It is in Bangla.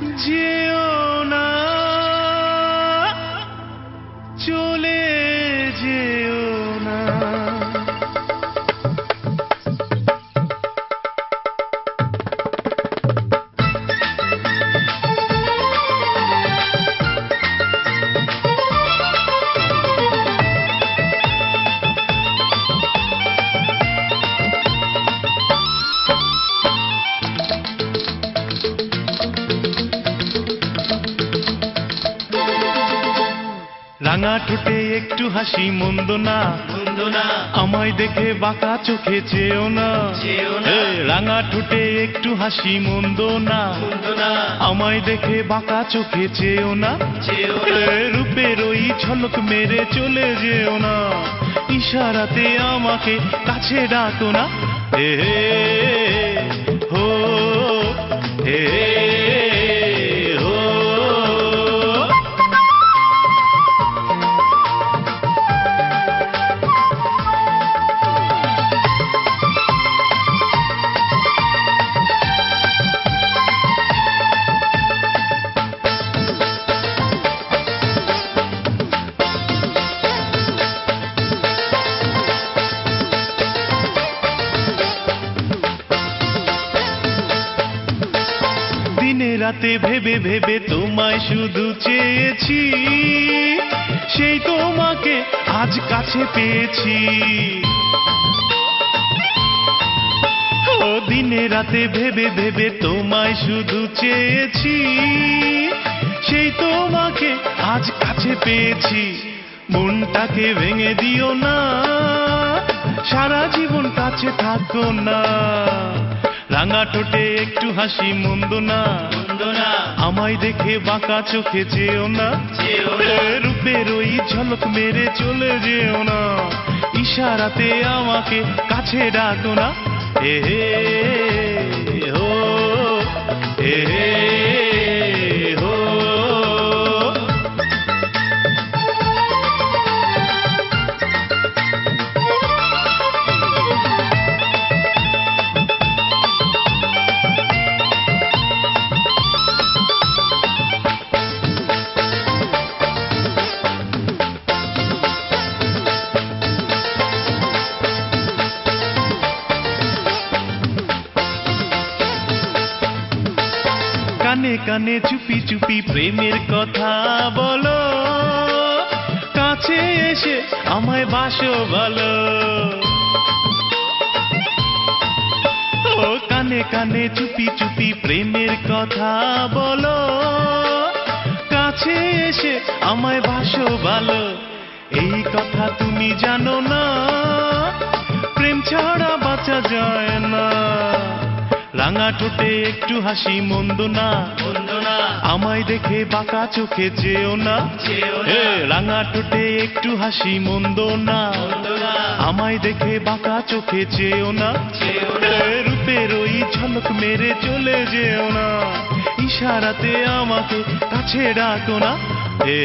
যেও রাঙা ঠোঁটে একটু হাসি মন্দ না। আমায় দেখে বাঁকা চোখে চেয়েও না। রাঙা ঠোঁটে একটু হাসি মন্দ না। আমায় দেখে বাঁকা চোখে চেয়েও না। রূপের ওই ঝলক মেরে চলে যেও না। ইশারাতে আমাকে কাছে ডাকো না। এ রাতে ভেবে ভেবে তোমায় শুধু চেয়েছি, সেই তোমাকে আজ কাছে পেয়েছি। ও দিনে রাতে ভেবে ভেবে তোমায় শুধু চেয়েছি, সেই তোমাকে আজ কাছে পেয়েছি। মনটাকে ভেঙে দিও না, সারা জীবন কাছে থাকো না। রাঙা ঠোঁটে একটু হাসি মন্দ না। আমায় দেখে বাঁকা চোখে যেও না। রূপের ওই ঝলক মেরে চলে যেও না। ইশারাতে আমাকে কাছে ডাকো না। এ কানে কানে চুপি চুপি প্রেমের কথা বলো। কাছে এসে আমায় বাসো ভালো কানে কানে চুপি চুপি প্রেমের কথা বলো। কাছে এসে আমায় বাসো ভালো এই কথা তুমি জানো না। প্রেম ছাড়া বাঁচা যায় না। রাঙা ঠোঁটে একটু হাসি মন্দ না। আমায় দেখে বাঁকা চোখে যেও না। রাঙা ঠোঁটে একটু হাসি মন্দ না। আমায় দেখে বাঁকা চোখে চেয়েও না। রূপের ওই ঝলক মেরে চলে যেও না। ইশারাতে আমাকে কাছে ডাকো না। এ